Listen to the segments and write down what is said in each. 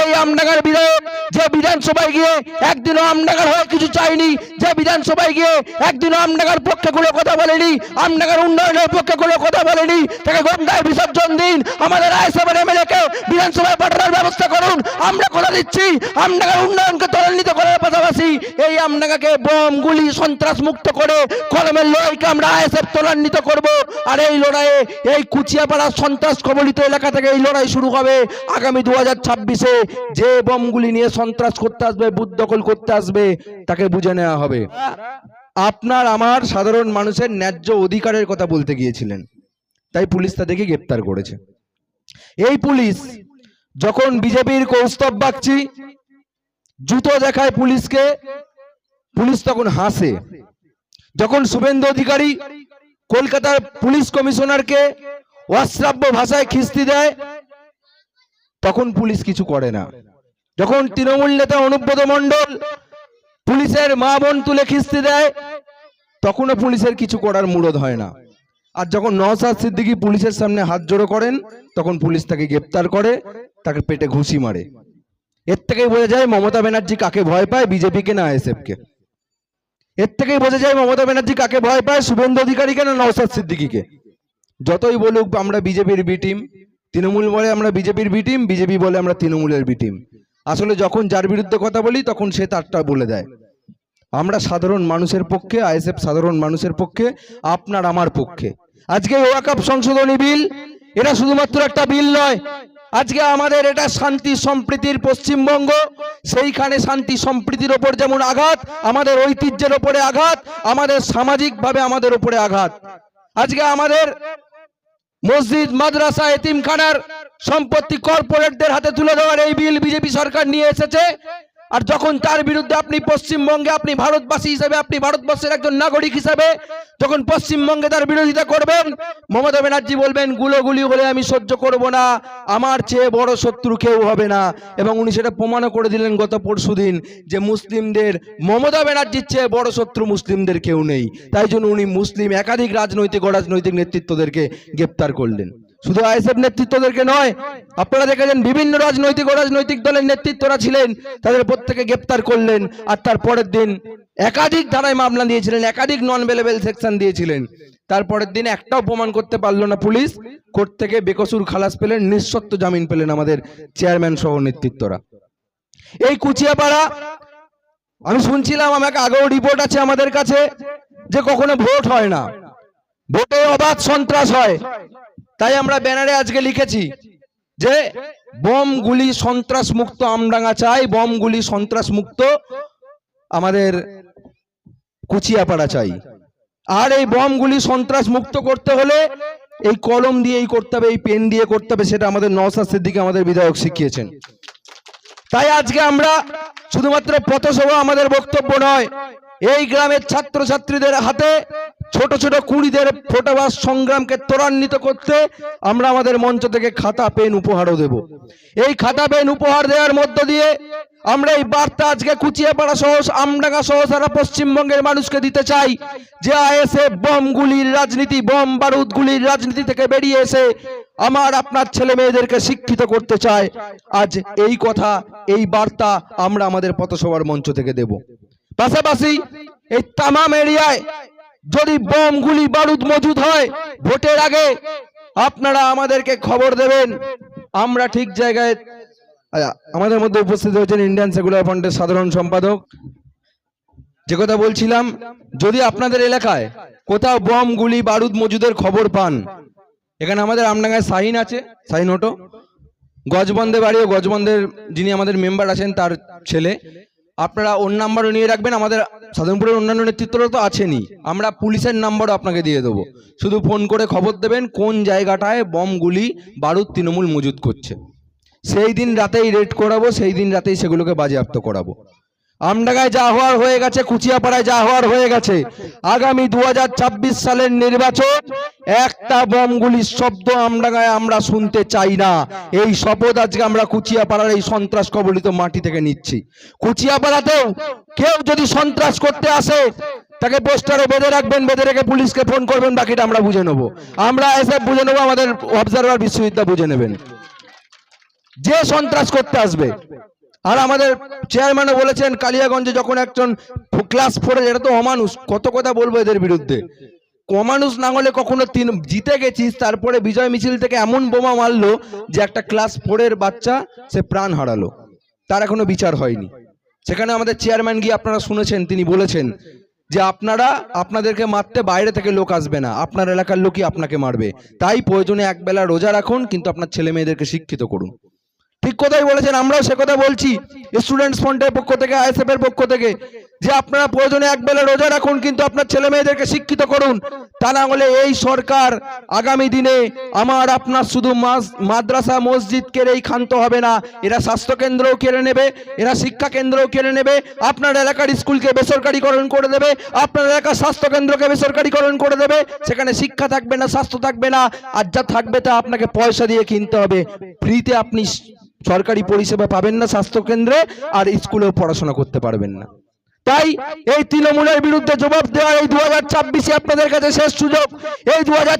এই আমডাঙ্গার বিধায়ক যে বিধানসভায় গিয়ে একদিনও আমডাঙ্গার হয়ে কিছু চাইনি যে বিধানসভায় গিয়ে একদিন আমডাঙ্গার পক্ষে কোনো কথা বলেনি আমডাঙ্গার উন্নয়নের পক্ষে কোনো কথা বলেনি, তাকে গঙ্গায় বিসর্জন দিন, আমাদের আইসবের এমএলএ কে বিধানসভায় পাঠানোর ব্যবস্থা করুন, আমরা করে দিচ্ছি আমডাঙ্গার উন্নয়নকে ত্বরান্বিত করার পাশাপাশি এই আমডাঙ্গাকে বোম, গুলি, সন্ত্রাস মুক্ত করে কলমের লড়াইকে আমরা আইএসএফ ত্বরান্বিত করব, আর এই লড়াইয়ে এই কুচিয়াপাড়া সন্ত্রাস কবলিত এলাকা থেকে এই লড়াই শুরু হবে আগামী দু হাজার ছাব্বিশে। যে বোমগুলি নিয়ে সন্ত্রাস করতে আসবে বুথ দখল করতে আসবে, তাকে বুঝে নেওয়া হবে। আপনার আমার সাধারণ মানুষের ন্যায্য অধিকারের কথা বলতে গিয়েছিলেন। তাই পুলিশ তাদেরকে গ্রেপ্তার করেছে। এই পুলিশ যখন বিজেপির কৌস্তব বাগচি, জুতো দেখায় পুলিশকে, পুলিশ তখন হাসে। যখন শুভেন্দু অধিকারী কলকাতার পুলিশ কমিশনারকে অশ্রাব্য ভাষায় খিস্তি দেয়, তখন পুলিশ কিছু করে না। যখন তৃণমূল নেতা অনুব্রত মণ্ডল পুলিশের মা বোন তুলে খিস্তি দেয়, তখনও পুলিশের কিছু করার মুরদ হয় না। আর যখন নওসাদ সিদ্দিকী পুলিশের সামনে হাত জোড়ো করেন, তখন পুলিশ তাকে গ্রেপ্তার করে, তাকে পেটে ঘুষি মারে। এর থেকেই বোঝা যায় মমতা ব্যানার্জি কাকে ভয় পায় বিজেপিকে না আইএসএফকে এর থেকেই বোঝা যায় মমতা ব্যানার্জি কাকে ভয় পায় শুভেন্দু অধিকারীকে না নওসাদ সিদ্দিকীকে। যতই বলুক আমরা বিজেপির বি টিম, তৃণমূল বলে আমরা বিজেপির বি টিম, বিজেপি বলে আমরা তৃণমূলের বি টিম। আসলে যখন যার বিরুদ্ধে কথা বলি, তখন সে তারটা বলে দেয়। আমরা সাধারণ মানুষের পক্ষে, আইএসএফ সাধারণ মানুষের পক্ষে, আপনার আমার পক্ষে। আজকে ওয়াকাপ সংশোধনী বিল, এটা শুধুমাত্র একটা বিল নয়। আজকে আমাদের এটা শান্তি সম্প্রীতির পশ্চিমবঙ্গ, সেইখানে শান্তি সম্প্রীতির ওপর যেমন আঘাত, আমাদের ঐতিহ্যের ওপরে আঘাত, আমাদের সামাজিকভাবে আমাদের ওপরে আঘাত। আজকে আমাদের মসজিদ, মাদ্রাসা, এতিমখানার সম্পত্তি কর্পোরেটদের হাতে তুলে দেওয়ার এই বিল বিজেপি সরকার নিয়ে এসেছে। আর যখন তার বিরুদ্ধে আপনি পশ্চিমবঙ্গে আপনি ভারতবাসী হিসেবে, আপনি ভারতবর্ষের একজন নাগরিক হিসেবে যখন পশ্চিমবঙ্গে তার বিরোধিতা করবেন, মমতা ব্যানার্জি বলবেন, গুলোগুলি হলে আমি সহ্য করব না, আমার চেয়ে বড় শত্রু কেউ হবে না। এবং উনি সেটা প্রমাণও করে দিলেন গত পরশুদিন যে মুসলিমদের, মমতা ব্যানার্জির চেয়ে বড় শত্রু মুসলিমদের কেউ নেই। তাই জন্য উনি মুসলিম একাধিক রাজনৈতিক, অরাজনৈতিক নেতৃত্বদেরকে গ্রেপ্তার করলেন। শুধু আইএসএফ নেতৃত্বদেরকে নয়, আপনারা দেখেছেন বিভিন্ন রাজনৈতিক রাজনৈতিক দলের নেতৃত্বরা ছিলেন, তাদের প্রত্যেকে গ্রেপ্তার করলেন আর তার পরের দিন একাধিক ধারায় মামলা দিয়েছিলেন একাধিক নন বেলেবেল সেকশন দিয়েছিলেন তারপরের দিন একটাও প্রমাণ করতে পারল না পুলিশ কোর্ট থেকে বেকসুর খালাস পেলেন নিঃশর্ত জামিন পেলেন আমাদের চেয়ারম্যান সহ নেতৃত্বরা। এই কুচিয়াপাড়া, আমি শুনছিলাম, আমাকে আগেও রিপোর্ট আছে আমাদের কাছে যে কখনো ভোট হয় না। ভোটে অবাধ সন্ত্রাস হয়। তাই আমরা ব্যানারে আজকে লিখেছি যে, বোম গুলি সন্ত্রাস মুক্ত আমডাঙ্গা চাই, বোম গুলি সন্ত্রাস মুক্ত আমাদের কুচিয়াপাড়া চাই। আর এই বোম গুলি সন্ত্রাস মুক্ত করতে হলে এই কলম দিয়েই করতে হবে, এই পেন দিয়ে করতে হবে, সেটা আমাদের নওসাদ দিকে আমাদের বিধায়ক শিখিয়েছেন। তাই আজকে আমরা শুধুমাত্র পথসভা আমাদের বক্তব্য নয়, এই গ্রামের ছাত্রছাত্রীদের হাতে ছোট ছোট কুড়িদের ফোটাবাস সংগ্রামকে ত্বরান্বিত করতে আমরা আমাদের মঞ্চ থেকে খাতা, পেন, উপহারও দেব। এই খাতা, পেন, উপহার দেওয়ার মধ্য দিয়ে আমরা এই বার্তা আজকে কুচিয়াপাড়া সহ, আমডাঙ্গা সহ সারা পশ্চিমবঙ্গের মানুষকে দিতে চাই। যে আইএসএফ বম গুলির রাজনীতি, বম বারুদ গুলির রাজনীতি থেকে বেরিয়ে এসে আমার, আপনার ছেলে মেয়েদেরকে শিক্ষিত করতে চায়, আজ এই কথা, এই বার্তা আমরা আমাদের পথসভার মঞ্চ থেকে দেব। পাশাপাশি এই তামাম এরিয়ায় যদি বোম গুলি বারুদ মজুদ হয় ভোটের আগে আপনারা আমাদেরকে খবর দেবেন। আমরা ঠিক জায়গায় আচ্ছা, আমাদের মধ্যে উপস্থিত হয়েছেন ইন্ডিয়ান সেকুলার ফ্রন্টের সাধারণ সম্পাদক। যে কথা বলছিলাম যদি আপনাদের এলাকায় কোথাও বম গুলি বারুদ মজুদের খবর পান এখানে আমাদের আমডাঙ্গায় শাহিন আছে শাহিন ওটো গজবন্দে বাড়ি ও গজবন্দের যিনি আমাদের মেম্বার আছেন তার ছেলে। আপনারা ওর নাম্বারও নিয়ে রাখবেন, আমাদের সাধনপুরের অন্যান্য নেতৃত্বরা তো আছেনই। আমরা পুলিশের নাম্বারও আপনাকে দিয়ে দেবো। শুধু ফোন করে খবর দেবেন কোন জায়গাটায় বমগুলি বারুদ তৃণমূল মজুত করছে। সেই দিন রাতেই রেড করাবো, সেই দিন রাতেই সেগুলোকে বাজেয়াপ্ত করাবো। আমডাঙ্গায় যা হওয়ার হয়ে গেছে, কুচিয়াপাড়ায় যা হওয়ার হয়ে গেছে। আগামী দু সালের নির্বাচন, একটা বমগুলির শব্দ আমডাঙ্গায় আমরা শুনতে চাই না। এই শপথ আজকে আমরা কুচিয়াপাড়ার এই সন্ত্রাস কবলিত মাটি থেকে নিচ্ছি। কুচিয়াপাড়াতেও কেউ যদি সন্ত্রাস করতে আসে, তাকে পোস্টারে বেঁধে রাখবেন, বেঁধে রেখে পুলিশকে ফোন করবেন, বাকিটা আমরা বুঝে নেব। আমরা এসে বুঝে নেব, আমাদের অবজারভার বিশ্ববিদ্যালয় বুঝে নেবেন। যে সন্ত্রাস করতে আসবে আর আমাদের চেয়ারম্যানও বলেছেন, কালিয়াগঞ্জে যখন একজন ক্লাস ফোরে এটা তো অমানুষ, কত কথা বলব এদের বিরুদ্ধে। অমানুষ না হলে কখনো তিন, জিতে গেছিস, তারপরে বিজয় মিছিল থেকে এমন বোমা মারলো যে একটা ক্লাস ফোরের বাচ্চা সে প্রাণ হারালো। তার এখনও বিচার হয়নি। সেখানে আমাদের চেয়ারম্যান গিয়ে আপনারা শুনেছেন, তিনি বলেছেন যে আপনারা, আপনাদেরকে মারতে বাইরে থেকে লোক আসবে না, আপনার এলাকার লোকই আপনাকে মারবে। তাই প্রয়োজনে একবেলা রোজা রাখুন, কিন্তু আপনার ছেলে মেয়েদেরকে শিক্ষিত করুন। কথাই বলেছেন, আমরাও সে কথা বলছি। স্টুডেন্টস ফ্রন্টের পক্ষ থেকে আইএসএফ এর পক্ষ থেকে, যে আপনারা প্রয়োজনে একবেলা রোজা রাখুন, কিন্তু আপনার ছেলে মেয়েদেরকে শিক্ষিত করুন। তা না হলে এই সরকার আগামী দিনে আমার, আপনার শুধু মাদ্রাসা, মসজিদ কেড়েই ক্ষান্ত হবে না। এরা স্বাস্থ্য কেন্দ্রও কেড়ে নেবে, এরা শিক্ষা কেন্দ্রও কেড়ে নেবে, আপনার এলাকার স্কুলকে বেসরকারিকরণ করে দেবে, আপনার এলাকার স্বাস্থ্য কেন্দ্রকে বেসরকারিকরণ করে দেবে। সেখানে শিক্ষা থাকবে না, স্বাস্থ্য থাকবে না, আর যা থাকবে তা আপনাকে পয়সা দিয়ে কিনতে হবে। ফ্রিতে আপনি সরকারি পরিষেবা পাবেন না স্বাস্থ্য কেন্দ্রে আর স্কুলেও পড়াশোনা করতে পারবেন না। তাই এই তৃণমূলের বিরুদ্ধে জবাব দেওয়ার এই দু হাজার আপনাদের কাছে শেষ সুযোগ। এই দু হাজার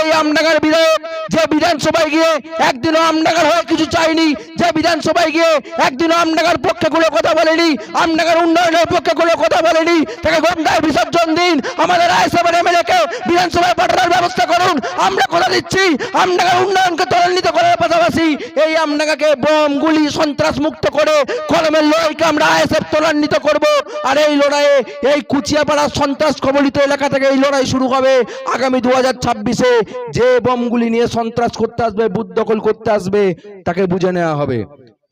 এই আমডাঙ্গার বিধায়ক যে বিধানসভায় গিয়ে একদিনও আমডাঙ্গার হয়ে কিছু চাইনি, যে বিধানসভায় গিয়ে একদিনও আমডাঙ্গার পক্ষে কোনো কথা বলেনি আমডাঙ্গার উন্নয়নের পক্ষে কোনো কথা বলেনি, তাকে গঙ্গায় বিসর্জন দিন, আমাদের আইসবের এমএলএ কে বিধানসভায় পাঠানোর ব্যবস্থা করুন, আমরা করে দিচ্ছি আমডাঙ্গার উন্নয়নকে ত্বরান্বিত করার পাশাপাশি এই আমডাঙ্গাকে বোম, গুলি, সন্ত্রাস মুক্ত করে কলমের লড়াইকে আমরা আইএসএফ ত্বরান্বিত করব, আর এই লড়াইয়ে এই কুচিয়াপাড়া সন্ত্রাস কবলিত এলাকা থেকে এই লড়াই শুরু হবে আগামী দু হাজার ছাব্বিশে। যে বোমগুলি নিয়ে সন্ত্রাস করতে আসবে বুথ দখল করতে আসবে, তাকে বুঝে নেওয়া হবে।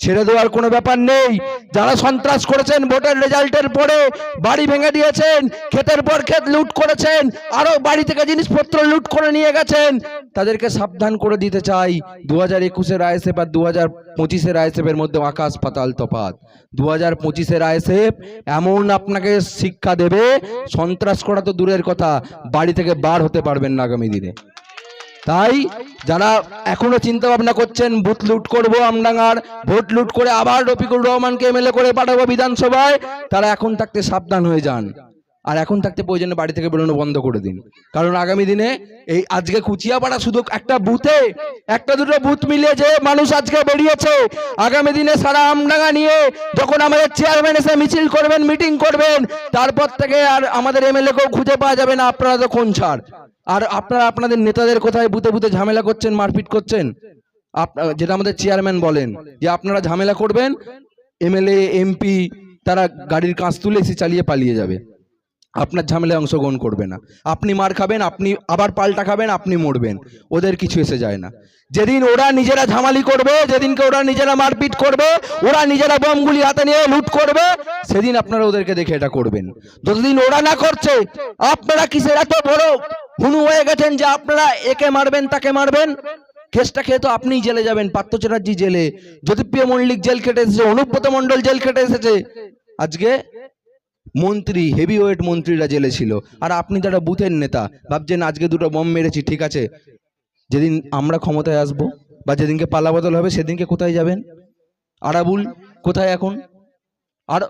ছেড়ে দেওয়ার কোনো ব্যাপার নেই। যারা সন্ত্রাস করেছেন, ভোটের রেজাল্টের পরে বাড়ি ভেঙে দিয়েছেন, ক্ষেতের পর ক্ষেত লুট করেছেন, আরও বাড়ি থেকে জিনিসপত্র লুট করে নিয়ে গেছেন, তাদেরকে সাবধান করে দিতে চাই। দু হাজার একুশের আইএসএফ আর দু হাজার পঁচিশের আইএসএফ এর মধ্যে আকাশ পাতাল তফাত দু হাজার পঁচিশের আইএসএফ এমন আপনাকে শিক্ষা দেবে, সন্ত্রাস করা তো দূরের কথা, বাড়ি থেকে বার হতে পারবেন না আগামী দিনে। তাই যারা এখনও চিন্তা ভাবনা করছেন বুথ লুট করব আমডাঙ্গার ভোট লুট করে আবার রফিকুর রহমানকে এমএলএ করে পাঠাবো বিধানসভায়, তারা এখন থাকতে সাবধান হয়ে যান। আর এখন থাকতে প্রয়োজনে বাড়ি থেকে বেরোনো বন্ধ করে দিন। কারণ আগামী দিনে এই আজকে কুচিয়াপাড়া শুধু একটা বুথে, একটা দুটো বুথ মিলিয়ে যে মানুষ আজকে বেরিয়েছে, আগামী দিনে সারা আমডাঙ্গা নিয়ে যখন আমাদের চেয়ারম্যান এসে মিছিল করবেন মিটিং করবেন, তারপর থেকে আর আমাদের এমএলএ কেও খুঁজে পাওয়া যাবে না, আপনারা তো কোন ছাড়। আর আপনারা আপনাদের নেতাদের কোথায় বুথে বুথে ঝামেলা করছেন, মারপিট করছেন? যেটা আমাদের চেয়ারম্যান বলেন, যে আপনারা ঝামেলা করবেন এমএলএ এমপি তারা গাড়ির কাঁচ তুলে এসে চালিয়ে পালিয়ে যাবে। আপনার ঝামেলায় অংশগ্রহণ করবে না। আপনি মার খাবেন, আপনি আবার পাল্টা খাবেন, আপনি মরবেন। ওদের কিছু এসে যায় না। যেদিন ওরা নিজেরা ঝামালি করবে, যেদিনকে ওরা নিজেরা মারপিট করবে, ওরা নিজেরা বমগুলি হাতে নিয়ে লুট করবে, সেদিন আপনারা ওদেরকে দেখে এটা করবেন। যতদিন ওরা না করছে, আপনারা কিসের এত বড় হুনু হয়ে গেছেন যে আপনারা একে মারবেন, তাকে মারবেন? কেসটা খেয়ে তো আপনিই জেলে যাবেন, পার্থ চ্যাটার্জি জেলে। জ্যোতিপ্রিয় মল্লিক জেল খেটে এসেছে, অনুব্রত মণ্ডল জেল খেটে এসেছে। আজকে মন্ত্রী হেভিওয়েট মন্ত্রীরা জেলে ছিল। আর আপনি যারা বুথের নেতা, ভাবছেন আজকে দুটো বম মেরেছি, ঠিক আছে? যেদিন আমরা ক্ষমতায় আসব বা যেদিনকে পাল্লা বদল হবে, সেদিনকে কোথায় যাবেন? আরাবুল, কোথায় এখন? আর